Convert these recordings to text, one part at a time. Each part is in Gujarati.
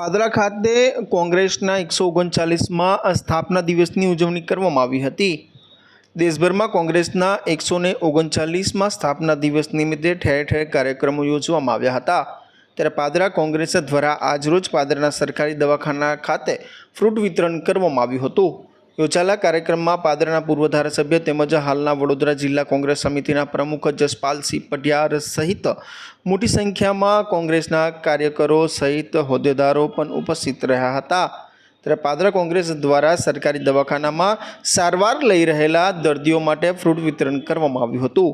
પાદરા ખાતે કોંગ્રેસના એકસો ઓગણચાલીસમાં સ્થાપના દિવસની ઉજવણી કરવામાં આવી હતી. દેશભરમાં કોંગ્રેસના એકસો ને ઓગણચાલીસમાં સ્થાપના દિવસ નિમિત્તે ઠેર ઠેર કાર્યક્રમો યોજવામાં આવ્યા હતા. ત્યારે પાદરા કોંગ્રેસ દ્વારા આજરોજ પાદરાના સરકારી દવાખાના ખાતે ફ્રૂટ વિતરણ કરવામાં આવ્યું હતું. યોજાયેલા કાર્યક્રમમાં પાદરના પૂર્વ ધારાસભ્ય તેમજ હાલના વડોદરા જિલ્લા કોંગ્રેસ સમિતિના પ્રમુખ જસપાલસિંહ પઢિયાર સહિત મોટી સંખ્યામાં કોંગ્રેસના કાર્યકરો સહિત હોદ્દેદારો પણ ઉપસ્થિત રહ્યા હતા. ત્યારે પાદરા કોંગ્રેસ દ્વારા સરકારી દવાખાનામાં સારવાર લઈ રહેલા દર્દીઓ માટે ફ્રૂટ વિતરણ કરવામાં આવ્યું હતું.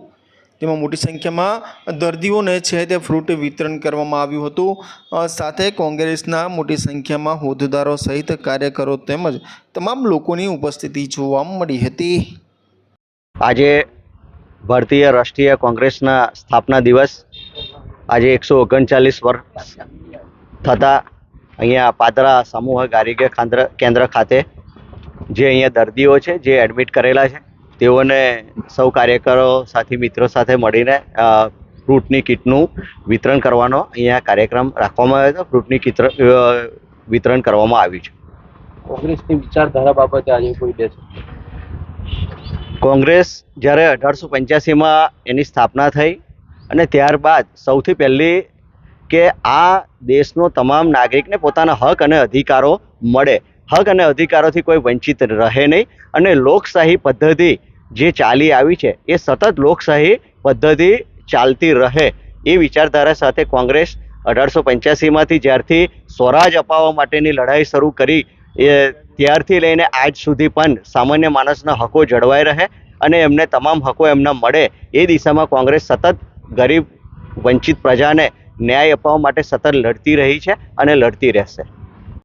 તેમાં મોટી સંખ્યામાં દર્દીઓને છે તે ફ્રૂટ વિતરણ કરવામાં આવ્યું હતું. સાથે કોંગ્રેસના મોટી સંખ્યામાં હોદ્દેદારો સહિત કાર્યકરો તેમજ તમામ લોકોની ઉપસ્થિતિ જોવા મળી હતી. આજે ભારતીય રાષ્ટ્રીય કોંગ્રેસના સ્થાપના દિવસ. આજે એકસો ઓગણચાલીસ વર્ષ થતાં અહીંયા પાદરા સમૂહ આરોગ્ય કેન્દ્ર કેન્દ્ર ખાતે જે અહીંયા દર્દીઓ છે, જે એડમિટ કરેલા છે. તેઓને સૌ કાર્યકરો સાથી મિત્રો સાથે મળીને ફ્રૂટની કીટનું વિતરણ કરવાનો અહીંયા કાર્યક્રમ રાખવામાં આવ્યો હતો. ફ્રૂટની કીટ વિતરણ કરવામાં આવ્યું છે. કોંગ્રેસની વિચારધારા બાબતે આજે કોઈ બે કોંગ્રેસ જ્યારે અઢારસો પંચ્યાસીમાં એની સ્થાપના થઈ અને ત્યારબાદ સૌથી પહેલી કે આ દેશનો તમામ નાગરિકને પોતાના હક અને અધિકારો મળે હક અને અધિકારોથી કોઈ વંચિત રહે નહીં અને લોકશાહી પદ્ધતિ જે ચાલી આવી છે, એ સતત લોકશાહી પદ્ધતિ ચાલતી રહે એ વિચારધારા સાથે કોંગ્રેસ અઢારસો પંચ્યાસીમાંથી જ્યારથી સ્વરાજ અપાવવા માટેની લડાઈ શરૂ કરી, એ ત્યારથી લઈને આજ સુધી પણ સામાન્ય માણસના હકો જળવાઈ રહે અને એમને તમામ હકો એમના મળે એ દિશામાં કોંગ્રેસ સતત ગરીબ વંચિત પ્રજાને ન્યાય અપાવવા માટે સતત લડતી રહી છે અને લડતી રહેશે.